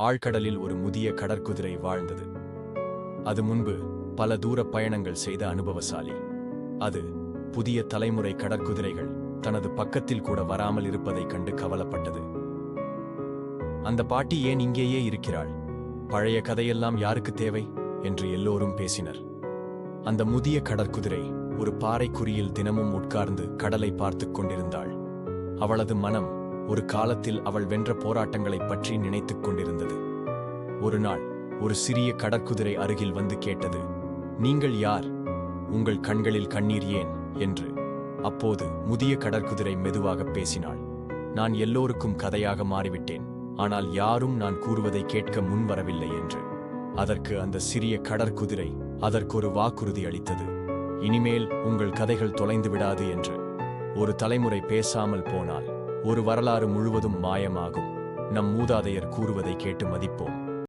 ஆழ்கடலில் ஒரு முதிய கடற்குதிரை வாழ்ந்தது. அது முன்பு பல தூர பயணங்கள் செய்த அனுபவசாலி. அது புதிய தலைமுறை கடற்குதிரைகள் தனது பக்கத்தில் கூட வராமல் இருப்பதைக் கண்டு கவலைப்பட்டது. அந்த பாட்டி ஏன் இங்கேயே இருக்கிறாள்? பழைய கதையெல்லாம் யாருக்கு தேவை? என்று எல்லோரும் பேசினர். அந்த முதிய கடற்குதிரை ஒரு பாறைக்குறியில் தினமும் உட்கார்ந்து கடலை பார்த்துக் கொண்டிருந்தாள். அவளது மனம் ஒரு காலத்தில் அவள் வென்ற போராட்டங்களைப் பற்றி நினைத்துக் கொண்டிருந்தது. ஒரு நாள் ஒரு சிறிய கடற்குதிரை அருகில் வந்து கேட்டது நீங்கள் யார்? உங்கள் கண்களில் கண்ணீர் ஏன்? என்று. அப்போது முதிய கடற்குதிரை மெதுவாக பேசினாள். நான் எல்லோருக்கும் கதையாக மாறிவிட்டேன். ஆனால் யாரும் நான் கூறுவதை கேட்க முன்வரவில்லை என்று. அதற்கு அந்த சிறிய கடற்குதிரை அதற்கொரு வாக்குறுதி அளித்தது. இனிமேல் உங்கள் கதைகள் தொலைந்து விடாது என்று. ஒரு தலைமுறை பேசாமல் போனால் ஒரு வரலாறு முழுவதும் மாயமாகும். நம் மூதாதையர் கூறுவதை கேட்டு மதிப்போம்.